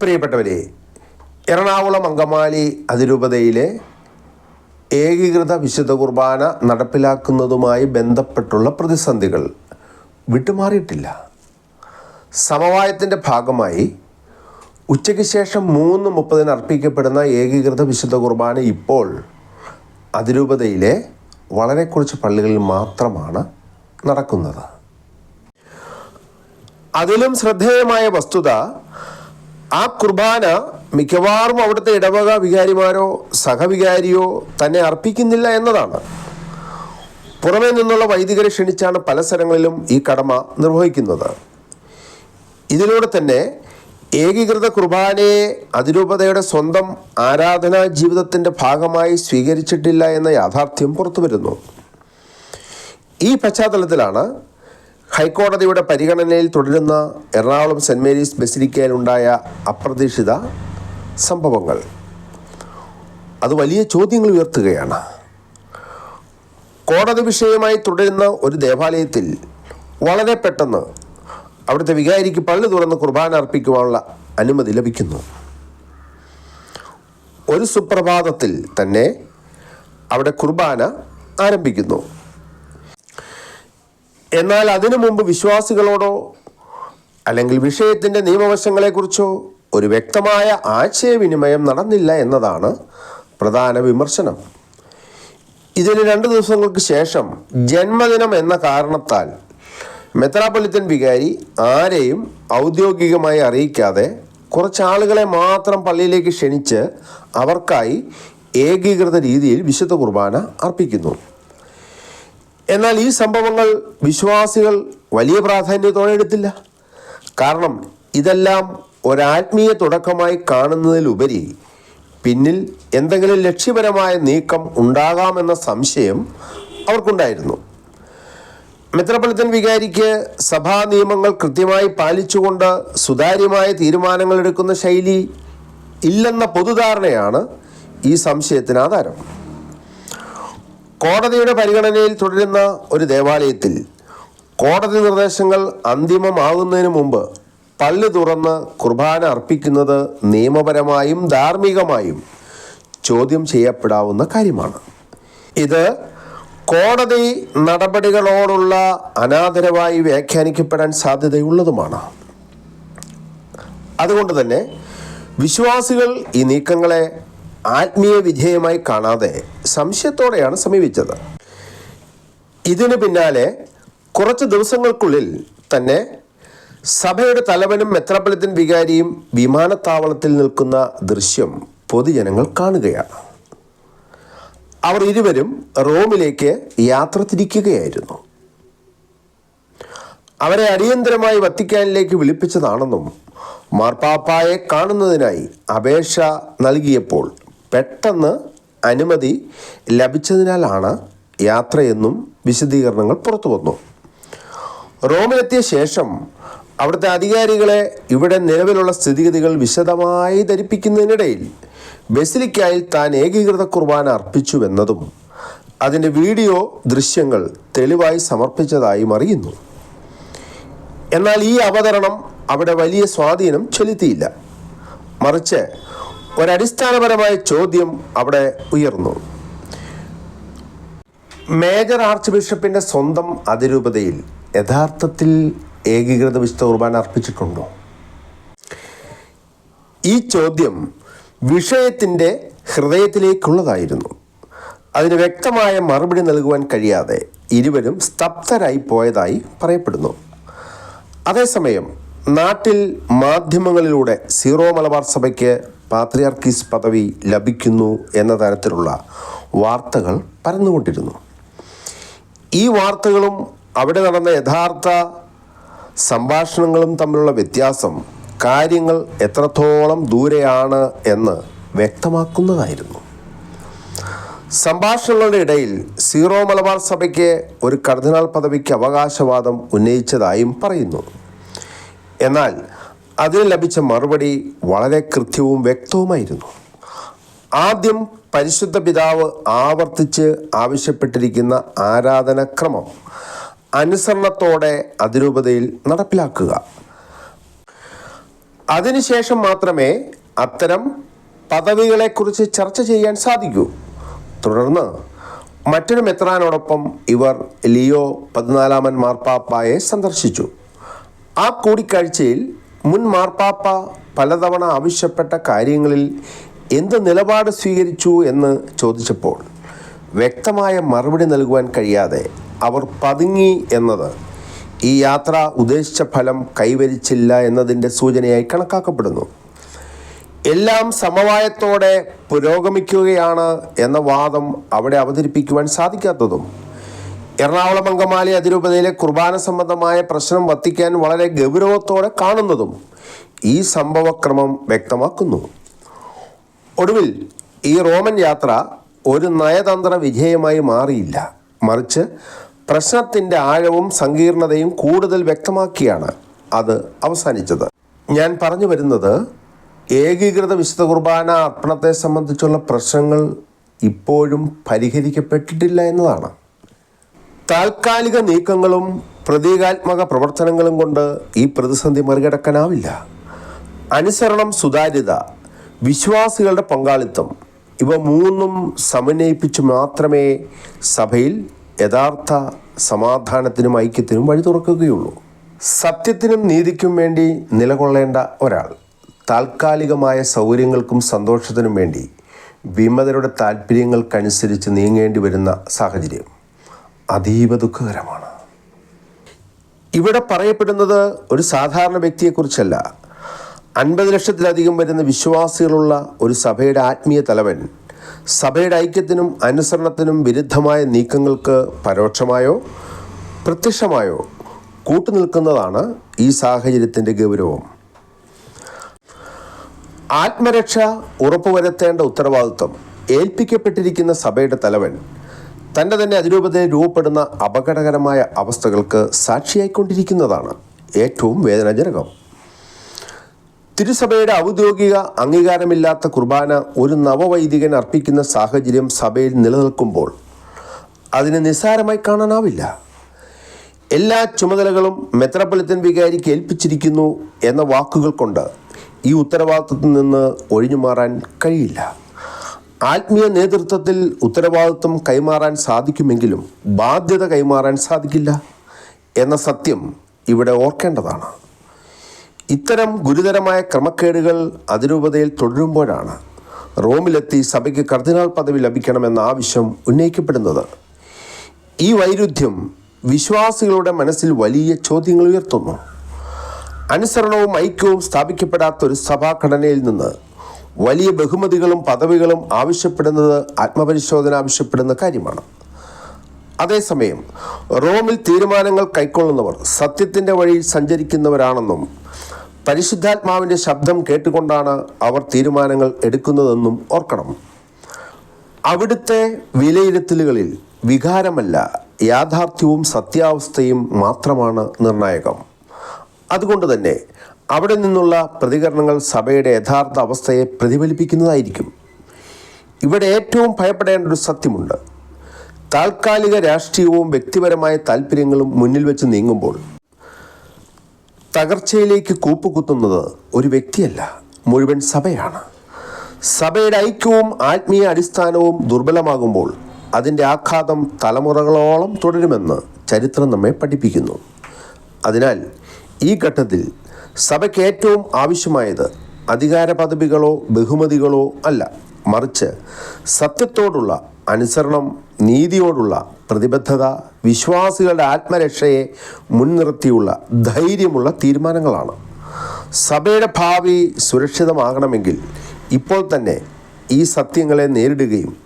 പ്രിയപ്പെട്ടവരെ എറണാകുളം അങ്കമാലി അതിരൂപതയിലെ ഏകീകൃത വിശുദ്ധ കുർബാന നടപ്പിലാക്കുന്നതുമായി ബന്ധപ്പെട്ടുള്ള പ്രതിസന്ധികൾ വിട്ടുമാറിയിട്ടില്ല. സമവായത്തിന്റെ ഭാഗമായി ഉച്ചയ്ക്ക് ശേഷം മൂന്ന് മുപ്പതിന് അർപ്പിക്കപ്പെടുന്ന ഏകീകൃത വിശുദ്ധ കുർബാന ഇപ്പോൾ അതിരൂപതയിലെ വളരെ കുറച്ച് പള്ളികളിൽ മാത്രമാണ് നടക്കുന്നത്. അതിലും ശ്രദ്ധേയമായ വസ്തുത ആ കുർബാന മിക്കവാറും അവിടുത്തെ ഇടവക വികാരിമാരോ സഹവികാരിയോ തന്നെ അർപ്പിക്കുന്നില്ല എന്നതാണ്. പുറമേ നിന്നുള്ള വൈദികരെ ക്ഷണിച്ചാണ് പല സ്ഥലങ്ങളിലും ഈ കടമ നിർവഹിക്കുന്നത്. ഇതിലൂടെ തന്നെ ഏകീകൃത കുർബാനയെ അതിരൂപതയുടെ സ്വന്തം ആരാധനാ ജീവിതത്തിന്റെ ഭാഗമായി സ്വീകരിച്ചിട്ടില്ല എന്ന യാഥാർത്ഥ്യം പുറത്തു വരുന്നു ഈ പശ്ചാത്തലത്തിലാണ് ഹൈക്കോടതിയുടെ പരിഗണനയിൽ തുടരുന്ന എറണാകുളം സെന്റ് മേരീസ് ബസിലിക്കയിലുണ്ടായ അപ്രതീക്ഷിത സംഭവങ്ങൾ. അത് വലിയ ചോദ്യങ്ങൾ ഉയർത്തുകയാണ്. കോടതി വിഷയമായി തുടരുന്ന ഒരു ദേവാലയത്തിൽ വളരെ പെട്ടെന്ന് അവിടുത്തെ വികാരിക്ക് പള്ളി തുറന്ന് കുർബാന അർപ്പിക്കുവാനുള്ള അനുമതി ലഭിക്കുന്നു. ഒരു സുപ്രഭാതത്തിൽ തന്നെ അവിടെ കുർബാന ആരംഭിക്കുന്നു. എന്നാൽ അതിനു മുമ്പ് വിശ്വാസികളോടോ അല്ലെങ്കിൽ വിഷയത്തിന്റെ നിയമവശങ്ങളെക്കുറിച്ചോ ഒരു വ്യക്തമായ ആശയവിനിമയം നടന്നില്ല എന്നതാണ് പ്രധാന വിമർശനം. ഇതിന് രണ്ട് ദിവസങ്ങൾക്ക് ശേഷം ജന്മദിനം എന്ന കാരണത്താൽ മെത്രാപ്പൊലിത്തൻ വികാരി ആരെയും ഔദ്യോഗികമായി അറിയിക്കാതെ കുറച്ച് ആളുകളെ മാത്രം പള്ളിയിലേക്ക് ക്ഷണിച്ച് അവർക്കായി ഏകീകൃത രീതിയിൽ വിശുദ്ധ കുർബാന അർപ്പിക്കുന്നു. എന്നാൽ ഈ സംഭവങ്ങൾ വിശ്വാസികൾ വലിയ പ്രാധാന്യത്തോടെ എടുത്തില്ല. കാരണം ഇതെല്ലാം ഒരാത്മീയ തുടക്കമായി കാണുന്നതിലുപരി പിന്നിൽ എന്തെങ്കിലും ലക്ഷ്യപരമായ നീക്കം ഉണ്ടാകാമെന്ന സംശയം അവർക്കുണ്ടായിരുന്നു. മെത്രപൊളിത്തൻ വികാരിക്ക് സഭാ നിയമങ്ങൾ കൃത്യമായി പാലിച്ചുകൊണ്ട് സുതാര്യമായ തീരുമാനങ്ങൾ എടുക്കുന്ന ശൈലി ഇല്ലെന്ന പൊതുധാരണയാണ് ഈ സംശയത്തിന് ആധാരം. കോടതിയുടെ പരിഗണനയിൽ തുടരുന്ന ഒരു ദേവാലയത്തിൽ കോടതി നിർദ്ദേശങ്ങൾ അന്തിമമാകുന്നതിന് മുമ്പ് പള്ളി തുറന്ന് കുർബാന അർപ്പിക്കുന്നത് നിയമപരമായും ധാർമ്മികമായും ചോദ്യം ചെയ്യപ്പെടാവുന്ന കാര്യമാണ്. ഇത് കോടതി നടപടികളോടുള്ള അനാദരവായി വ്യാഖ്യാനിക്കപ്പെടാൻ സാധ്യതയുള്ളതുമാണ്. അതുകൊണ്ട് തന്നെ വിശ്വാസികൾ ഈ നീക്കങ്ങളെ ആത്മീയ വിധേയമായി കാണാതെ സംശയത്തോടെയാണ് സമീപിച്ചത്. ഇതിനു പിന്നാലെ കുറച്ച് ദിവസങ്ങൾക്കുള്ളിൽ തന്നെ സഭയുടെ തലവനും മെത്രാപ്പൊലിത്തൻ വികാരിയും വിമാനത്താവളത്തിൽ നിൽക്കുന്ന ദൃശ്യം പൊതുജനങ്ങൾ കാണുകയാണ്. അവർ ഇരുവരും റോമിലേക്ക് യാത്ര തിരിക്കുകയായിരുന്നു. അവരെ അടിയന്തരമായി വത്തിക്കാനിലേക്ക് വിളിപ്പിച്ചതാണെന്നും മാർപ്പാപ്പായെ കാണുന്നതിനായി അപേക്ഷ നൽകിയപ്പോൾ പെട്ടെന്ന് അനുമതി ലഭിച്ചതിനാലാണ് യാത്രയെന്നും വിശദീകരണങ്ങൾ പുറത്തു വന്നു. റോമിലെത്തിയ ശേഷം അവിടുത്തെ അധികാരികളെ ഇവിടെ നിലവിലുള്ള സ്ഥിതിഗതികൾ വിശദമായി ധരിപ്പിക്കുന്നതിനിടയിൽ ബസിലിക്കായിൽ താൻ ഏകീകൃത കുർബാന അർപ്പിച്ചുവെന്നതും അതിന്റെ വീഡിയോ ദൃശ്യങ്ങൾ തെളിവായി സമർപ്പിച്ചതായും അറിയുന്നു. എന്നാൽ ഈ അവതരണം അവിടെ വലിയ സ്വാധീനം ചെലുത്തിയില്ല. മറിച്ച് ഒരടിസ്ഥാനപരമായ ചോദ്യം അവിടെ ഉയർന്നു. മേജർ ആർച്ച് ബിഷപ്പിന്റെ സ്വന്തം അതിരൂപതയിൽ യഥാർത്ഥത്തിൽ ഏകീകൃത വിശുദ്ധ കുർബാന അർപ്പിച്ചിട്ടുണ്ടോ? ഈ ചോദ്യം വിഷയത്തിന്റെ ഹൃദയത്തിലേക്കുള്ളതായിരുന്നു. അതിന് വ്യക്തമായ മറുപടി നൽകുവാൻ കഴിയാതെ ഇരുവരും സ്തബ്ധരായി പോയതായി പറയപ്പെടുന്നു. അതേസമയം നാട്ടിൽ മാധ്യമങ്ങളിലൂടെ സീറോ മലബാർ സഭയ്ക്ക് പാത്രിയാർക്കീസ് പദവി ലഭിക്കുന്നു എന്ന തരത്തിലുള്ള വാർത്തകൾ പരന്നുകൊണ്ടിരുന്നു. ഈ വാർത്തകളും അവിടെ നടന്ന യഥാർത്ഥ സംഭാഷണങ്ങളും തമ്മിലുള്ള വ്യത്യാസം കാര്യങ്ങൾ എത്രത്തോളം ദൂരെയാണ് എന്ന് വ്യക്തമാക്കുന്നതായിരുന്നു. സംഭാഷണങ്ങളുടെ ഇടയിൽ സീറോ മലബാർ സഭയ്ക്ക് ഒരു കർദിനാൾ പദവിക്ക് അവകാശവാദം ഉന്നയിച്ചതായും പറയുന്നു. എന്നാൽ അതിന് ലഭിച്ച മറുപടി വളരെ കൃത്യവും വ്യക്തവുമായിരുന്നു. ആദ്യം പരിശുദ്ധ പിതാവ് ആവർത്തിച്ച് ആവശ്യപ്പെട്ടിരിക്കുന്ന ആരാധനക്രമം അനുസരണത്തോടെ അതിരൂപതയിൽ നടപ്പിലാക്കുക. അതിനുശേഷം മാത്രമേ അത്തരം പദവികളെക്കുറിച്ച് ചർച്ച ചെയ്യാൻ സാധിക്കൂ. തുടർന്ന് മറ്റൊരു മെത്രാനോടൊപ്പം ഇവർ ലിയോ പതിനാലാമൻ മാർപ്പാപ്പായെ സന്ദർശിച്ചു. ആ കൂടിക്കാഴ്ചയിൽ മുൻ മാർപ്പാപ്പ പലതവണ ആവശ്യപ്പെട്ട കാര്യങ്ങളിൽ എന്ത് നിലപാട് സ്വീകരിച്ചു എന്ന് ചോദിച്ചപ്പോൾ വ്യക്തമായ മറുപടി നൽകുവാൻ കഴിയാതെ അവർ പതുങ്ങി എന്നത് ഈ യാത്ര ഉദ്ദേശിച്ച ഫലം കൈവരിച്ചില്ല എന്നതിന്റെ സൂചനയായി കണക്കാക്കപ്പെടുന്നു. എല്ലാം സമവായത്തോടെ പുരോഗമിക്കുകയാണ് എന്ന വാദം അവിടെ അവതരിപ്പിക്കുവാൻ സാധിക്കാത്തതും എറണാകുളം അങ്കമാലി അതിരൂപതയിലെ കുർബാന സംബന്ധമായ പ്രശ്നം വത്തിക്കാൻ വളരെ ഗൗരവത്തോടെ കാണുന്നതും ഈ സംഭവക്രമം വ്യക്തമാക്കുന്നു. ഒടുവിൽ ഈ റോമൻ യാത്ര ഒരു നയതന്ത്ര വിജയമായി മാറിയില്ല. മറിച്ച് പ്രശ്നത്തിന്റെ ആഴവും സങ്കീർണതയും കൂടുതൽ വ്യക്തമാക്കിയാണ് അത് അവസാനിച്ചത്. ഞാൻ പറഞ്ഞു വരുന്നത് ഏകീകൃത വിശുദ്ധ കുർബാന അർപ്പണത്തെ സംബന്ധിച്ചുള്ള പ്രശ്നങ്ങൾ ഇപ്പോഴും പരിഹരിക്കപ്പെട്ടിട്ടില്ല എന്നതാണ്. താൽക്കാലിക നീക്കങ്ങളും പ്രതീകാത്മക പ്രവർത്തനങ്ങളും കൊണ്ട് ഈ പ്രതിസന്ധി മറികടക്കാനാവില്ല. അനുസരണം സുതാര്യത വിശ്വാസികളുടെ പങ്കാളിത്തം ഇവ മൂന്നും സമന്വയിപ്പിച്ച് മാത്രമേ സഭയിൽ യഥാർത്ഥ സമാധാനത്തിനും ഐക്യത്തിനും വഴി തുറക്കുകയുള്ളൂ. സത്യത്തിനും നീതിക്കും വേണ്ടി നിലകൊള്ളേണ്ട ഒരാൾ താൽക്കാലികമായ സൗകര്യങ്ങൾക്കും സന്തോഷത്തിനും വേണ്ടി വിമതരുടെ താല്പര്യങ്ങൾക്കനുസരിച്ച് നീങ്ങേണ്ടി വരുന്ന സാഹചര്യം. അതീവ ദുഃഖകരമാണ്. ഇവിടെ പറയപ്പെടുന്നത് ഒരു സാധാരണ വ്യക്തിയെക്കുറിച്ചല്ല. അൻപത് ലക്ഷത്തിലധികം വരുന്ന വിശ്വാസികളുള്ള ഒരു സഭയുടെ ആത്മീയ തലവൻ സഭയുടെ ഐക്യത്തിനും അനുസരണത്തിനും വിരുദ്ധമായ നീക്കങ്ങൾക്ക് പരോക്ഷമായോ പ്രത്യക്ഷമായോ കൂട്ടുനിൽക്കുന്നതാണ് ഈ സാഹചര്യത്തിന്റെ ഗൗരവം. ആത്മരക്ഷ ഉറപ്പുവരുത്തേണ്ട ഉത്തരവാദിത്വം ഏൽപ്പിക്കപ്പെട്ടിരിക്കുന്ന സഭയുടെ തലവൻ തന്റെ തന്നെ അതിരൂപതയിൽ രൂപപ്പെടുന്ന അപകടകരമായ അവസ്ഥകൾക്ക് സാക്ഷിയായിക്കൊണ്ടിരിക്കുന്നതാണ് ഏറ്റവും വേദനാജനകം. തിരുസഭയുടെ ഔദ്യോഗിക അംഗീകാരമില്ലാത്ത കുർബാന ഒരു നവവൈദികൻ അർപ്പിക്കുന്ന സാഹചര്യം സഭയിൽ നിലനിൽക്കുമ്പോൾ അതിനെ നിസ്സാരമായി കാണാനാവില്ല. എല്ലാ ചുമതലകളും മെത്രാപ്പൊലിത്തൻ വികാരിക്ക് ഏൽപ്പിച്ചിരിക്കുന്നു എന്ന വാക്കുകൾ കൊണ്ട് ഈ ഉത്തരവാദിത്വത്തിൽ നിന്ന് ഒഴിഞ്ഞു മാറാൻ കഴിയില്ല. ആത്മീയ നേതൃത്വത്തിൽ ഉത്തരവാദിത്വം കൈമാറാൻ സാധിക്കുമെങ്കിലും ബാധ്യത കൈമാറാൻ സാധിക്കില്ല എന്ന സത്യം ഇവിടെ ഓർക്കേണ്ടതാണ്. ഇത്തരം ഗുരുതരമായ ക്രമക്കേടുകൾ അതിരൂപതയിൽ തുടരുമ്പോഴാണ് റോമിലെത്തി സഭയ്ക്ക് കർദിനാൾ പദവി ലഭിക്കണമെന്ന ആവശ്യം ഉന്നയിക്കപ്പെടുന്നത്. ഈ വൈരുദ്ധ്യം വിശ്വാസികളുടെ മനസ്സിൽ വലിയ ചോദ്യങ്ങൾ ഉയർത്തുന്നു. അനുസരണവും ഐക്യവും സ്ഥാപിക്കപ്പെടാത്ത ഒരു സഭാഘടനയിൽ നിന്ന് വലിയ ബഹുമതികളും പദവികളും ആവശ്യപ്പെടുന്നത് ആത്മപരിശോധന ആവശ്യപ്പെടുന്ന കാര്യമാണ്. അതേസമയം റോമിൽ തീരുമാനങ്ങൾ കൈക്കൊള്ളുന്നവർ സത്യത്തിന്റെ വഴിയിൽ സഞ്ചരിക്കുന്നവരാണെന്നും പരിശുദ്ധാത്മാവിന്റെ ശബ്ദം കേട്ടുകൊണ്ടാണ് അവർ തീരുമാനങ്ങൾ എടുക്കുന്നതെന്നും ഓർക്കണം. അവിടുത്തെ വിലയിരുത്തലുകളിൽ വികാരമല്ല യാഥാർത്ഥ്യവും സത്യാവസ്ഥയും മാത്രമാണ് നിർണായകം. അതുകൊണ്ട് തന്നെ അവിടെ നിന്നുള്ള പ്രതികരണങ്ങൾ സഭയുടെ യഥാർത്ഥ അവസ്ഥയെ പ്രതിഫലിപ്പിക്കുന്നതായിരിക്കും. ഇവിടെ ഏറ്റവും ഭയപ്പെടേണ്ട ഒരു സത്യമുണ്ട്. താൽക്കാലിക രാഷ്ട്രീയവും വ്യക്തിപരമായ താല്പര്യങ്ങളും മുന്നിൽ വെച്ച് നീങ്ങുമ്പോൾ തകർച്ചയിലേക്ക് കൂപ്പുകുത്തുന്നത് ഒരു വ്യക്തിയല്ല മുഴുവൻ സഭയാണ്. സഭയുടെ ഐക്യവും ആത്മീയ അടിസ്ഥാനവും ദുർബലമാകുമ്പോൾ അതിന്റെ ആഘാതം തലമുറകളോളം തുടരുമെന്ന് ചരിത്രം നമ്മെ പഠിപ്പിക്കുന്നു. അതിനാൽ ഈ ഘട്ടത്തിൽ സഭയ്ക്ക് ഏറ്റവും ആവശ്യമായത് അധികാര പദവികളോ ബഹുമതികളോ അല്ല. മറിച്ച് സത്യത്തോടുള്ള അനുസരണം നീതിയോടുള്ള പ്രതിബദ്ധത വിശ്വാസികളുടെ ആത്മരക്ഷയെ മുൻനിർത്തിയുള്ള ധൈര്യമുള്ള തീരുമാനങ്ങളാണ്. സഭയുടെ ഭാവി സുരക്ഷിതമാകണമെങ്കിൽ ഇപ്പോൾ തന്നെ ഈ സത്യങ്ങളെ നേരിടുകയും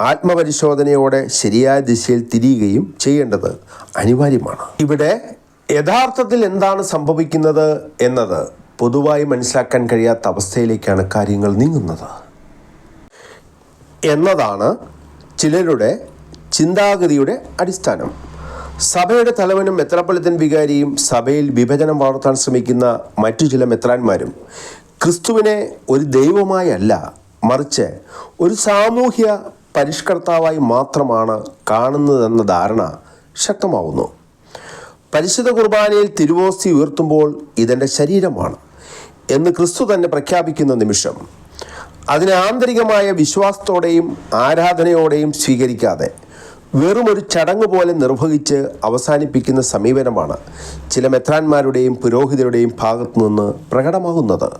ആത്മപരിശോധനയോടെ ശരിയായ ദിശയിൽ തിരിയുകയും ചെയ്യേണ്ടത് അനിവാര്യമാണ്. ഇവിടെ യഥാർത്ഥത്തിൽ എന്താണ് സംഭവിക്കുന്നത് എന്നത് പൊതുവായി മനസ്സിലാക്കാൻ കഴിയാത്ത അവസ്ഥയിലേക്കാണ് കാര്യങ്ങൾ നീങ്ങുന്നത്. എന്നതാണ് ചിലരുടെ ചിന്താഗതിയുടെ അടിസ്ഥാനം. സഭയുടെ തലവനും മെത്രാപ്പൊളിത്തൻ വികാരിയും സഭയിൽ വിഭജനം വളർത്താൻ ശ്രമിക്കുന്ന മറ്റു ചില മെത്രാന്മാരും ക്രിസ്തുവിനെ ഒരു ദൈവമായി അല്ല മറിച്ച് ഒരു സാമൂഹ്യ പരിഷ്കർത്താവായി മാത്രമാണ് കാണുന്നതെന്ന ധാരണ ശക്തമാവുന്നു. പരിശുദ്ധ കുർബാനയിൽ തിരുവോസ്തി ഉയർത്തുമ്പോൾ ഇതെന്റെ ശരീരമാണ് എന്ന് ക്രിസ്തു തന്നെ പ്രഖ്യാപിക്കുന്ന നിമിഷം. അതിനെ ആന്തരികമായ വിശ്വാസത്തോടെയും ആരാധനയോടെയും സ്വീകരിക്കാതെ വെറുമൊരു ചടങ്ങ് പോലെ നിർവഹിച്ച് അവസാനിപ്പിക്കുന്ന സമീപനമാണ് ചില മെത്രാന്മാരുടെയും പുരോഹിതരുടെയും ഭാഗത്തു നിന്ന് പ്രകടമാകുന്നത്.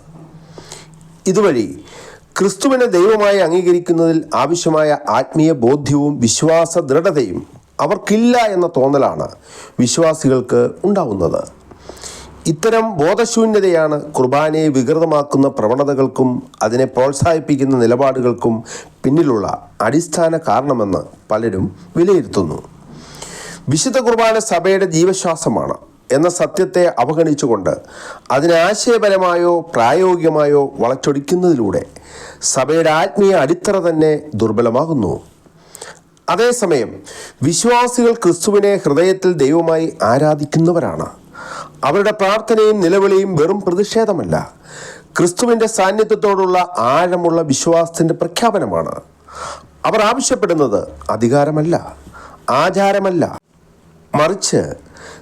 ഇതുവഴി ക്രിസ്തുവിനെ ദൈവമായി അംഗീകരിക്കുന്നതിൽ ആവശ്യമായ ആത്മീയ ബോധ്യവും വിശ്വാസ ദൃഢതയും അവർക്കില്ല എന്ന തോന്നലാണ് വിശ്വാസികൾക്ക് ഉണ്ടാവുന്നത്. ഇത്തരം ബോധശൂന്യതയാണ് കുർബാനയെ വികൃതമാക്കുന്ന പ്രവണതകൾക്കും അതിനെ പ്രോത്സാഹിപ്പിക്കുന്ന നിലപാടുകൾക്കും പിന്നിലുള്ള അടിസ്ഥാന കാരണമെന്ന് പലരും വിലയിരുത്തുന്നു. വിശുദ്ധ കുർബാന സഭയുടെ ജീവശ്വാസമാണ് എന്ന സത്യത്തെ അവഗണിച്ചുകൊണ്ട് അതിനെ ആശയപരമായോ പ്രായോഗികമായോ വളച്ചൊടിക്കുന്നതിലൂടെ സഭയുടെ ആത്മീയ അടിത്തറ തന്നെ ദുർബലമാകുന്നു. അതേസമയം വിശ്വാസികൾ ക്രിസ്തുവിനെ ഹൃദയത്തിൽ ദൈവമായി ആരാധിക്കുന്നവരാണ്. അവരുടെ പ്രാർത്ഥനയും നിലവിളിയും വെറും പ്രതിഷേധമല്ല. ക്രിസ്തുവിന്റെ സാന്നിധ്യത്തോടുള്ള ആഴമുള്ള വിശ്വാസത്തിന്റെ പ്രഖ്യാപനമാണ്. അവർ ആവശ്യപ്പെടുന്നത് അധികാരമല്ല ആചാരമല്ല. മറിച്ച്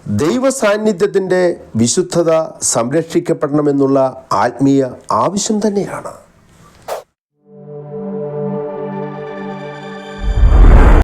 ദൈവ സാന്നിധ്യത്തിന്റെ വിശുദ്ധത സംരക്ഷിക്കപ്പെടണമെന്നുള്ള ആത്മീയ ആവശ്യം തന്നെയാണ്.